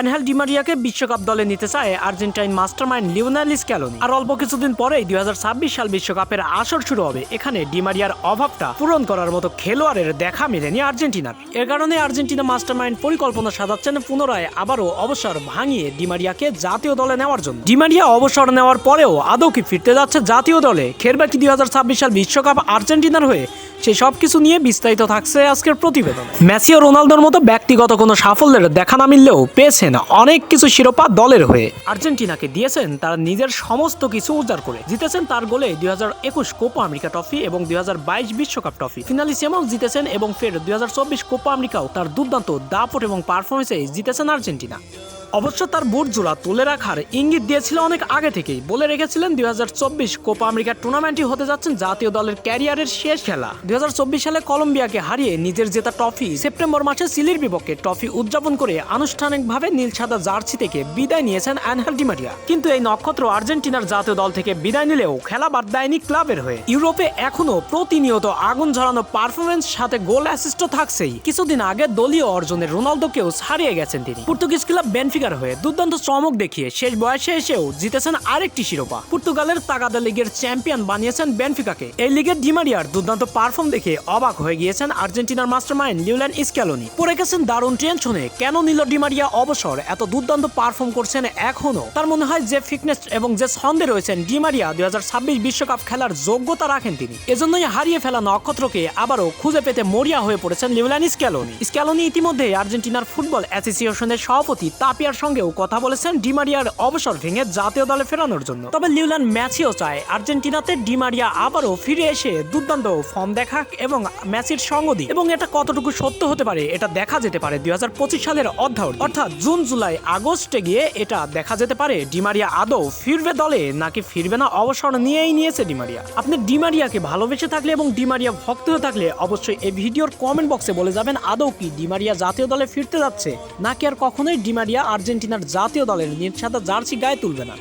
Ángel ডিমারিয়াকে বিশ্বকাপ দলে নিতে চায় আর্জেন্টাইন মাস্টারমাইন্ড লিওনেল স্ক্যালোনি। আর অল্প কিছুদিন পরেই দুই সাল বিশ্বকাপের আসর শুরু হবে। এখানে ডিমারিয়ার অভাবটা পূরণ করার মতো খেলোয়াড়ের দেখা মেলেনি আর্জেন্টিনার। এর কারণে আর্জেন্টিনা মাস্টারমাইন্ড পরিকল্পনা সাজাচ্ছেন পুনরায় আবারও অবসর ভাঙিয়ে ডিমারিয়াকে জাতীয় দলে নেওয়ার জন্য। ডিমারিয়া অবসর নেওয়ার পরেও আদৌ কি ফিরতে যাচ্ছে জাতীয় দলে? খেলবে কি দুই হাজার ছাব্বিশ সাল বিশ্বকাপ আর্জেন্টিনার হয়ে? সে সব কিছু নিয়ে বিস্তারিত থাকছে আজকের প্রতিবেদন। মেসি ও রোনালদোর মতো ব্যক্তিগত কোনো সাফল্যের দেখা না মিললেও পেয়েছেন অনেক কিছু শিরোপা দলের হয়ে। আর্জেন্টিনাকে দিয়েছেন তার নিজের সমস্ত কিছু উদ্ধার করে। জিতেছেন তার গোলে দুই হাজার একুশ কোপা আমেরিকা ট্রফি এবং দুই হাজার বাইশ বিশ্বকাপ ট্রফি। ফিনালিসিয়ামাও জিতেছেন এবং ফের দুই হাজার চব্বিশ কোপা আমেরিকাও তার দুর্দান্ত দাপট এবং পারফরমেন্সে জিতেছেন আর্জেন্টিনা। অবশ্য তার বুট জোড়া তুলে রাখার ইঙ্গিত দিয়েছিল অনেক আগে থেকেই। বলে রেখেছিলেন দুই হাজার চব্বিশ কোপা আমেরিকার টুর্নামেন্টই হতে যাচ্ছেন জাতীয় দলের ক্যারিয়ারের শেষ খেলা। দুই হাজার চব্বিশ সালে কলম্বিয়াকে হারিয়ে নিজের জেতা ট্রফি সেপ্টেম্বর মাসে সিলির বিপক্ষে ট্রফি উদযাপন করে আনুষ্ঠানিকভাবে নীল সাদা জার্সি থেকে বিদায় নিয়েছেন অ্যানহেল ডিমারিয়া কিন্তু এই নক্ষত্র আর্জেন্টিনার জাতীয় দল থেকে বিদায় নিলেও খেলা বাদ দেয়নি ক্লাবের হয়ে। ইউরোপে এখনও প্রতিনিয়ত আগুন ঝরানো পারফরমেন্স সাথে গোল অ্যাসিস্টও থাকছেই। কিছুদিন আগে দলীয় অর্জনের রোনালদোকেও ছাড়িয়ে গেছেন তিনি। পর্তুগিজ ক্লাব বেনফিকার হয়ে দুর্দান্ত চমক দেখিয়ে শেষ বয়সে এসেও জিতেছেন আরেকটি শিরোপা। পর্তুগালের তাগাদা লিগের চ্যাম্পিয়ন বানিয়েছেন বেনফিকাকে। এই লিগের ডিমারিয়ার দুর্দান্ত পারফর্ম দেখে অবাক হয়ে গিয়েছেন আর্জেন্টিনার মাস্টারমাইন্ড লিউল্যান্ড স্ক্যালোনি পড়ে গেছেন দারুণ টেনশনে, কেন নিল ডিমারিয়া অবসর? এত দুর্দান্ত পারফর্ম করছেন এখনও তার মনে হয় যে ফিটনেস এবং যে ছন্দে রয়েছেন ডিমারিয়া দুই বিশ্বকাপ খেলার যোগ্যতা রাখেন তিনি। এজন্যই হারিয়ে ফেলা নক্ষত্রকে আবারও খুঁজে পেতে মরিয়া হয়ে পড়েছেন লিউল্যান্ড স্ক্যালোনি স্ক্যালোনি ইতিমধ্যে আর্জেন্টিনার ফুটবল অ্যাসোসিয়েশনের সভাপতি তাপিয়ার সঙ্গেও কথা বলেছেন ডিমারিয়ার অবসর ভেঙে জাতীয় দলে ফেরানোর জন্য। তবে লিউল্যান্ড ম্যাচেও চায় আর্জেন্টিনাতে ডিমারিয়া আবারও ফিরে এসে দুর্দান্ত ফর্ম দেখাক এবং ম্যাচের সঙ্গ দিক। এবং এটা কতটুকু সত্য হতে পারে, এটা দেখা যেতে পারে দুই সালের অধ্যায় অর্থাৎ জুন, জুলাই, আগস্টে গিয়ে এটা দেখা যেতে পারে ডিমারিয়া আদৌ ফিরবে দলে নাকি ফিরবে না অবসর নিয়েই নিয়েছে ডিমারিয়া আপনি ডিমারিয়াকে ভালোবেসে থাকলে এবং ডিমারিয়া ভক্ত হয়ে থাকলে অবশ্যই এই ভিডিওর কমেন্ট বক্সে বলে যাবেন, আদৌ কি ডিমারিয়া জাতীয় দলে ফিরতে যাচ্ছে? নাকি আর কখনোই ডিমারিয়া আর্জেন্টিনার জাতীয় দলের নীল সাদা জার্সি গায়ে তুলবে না।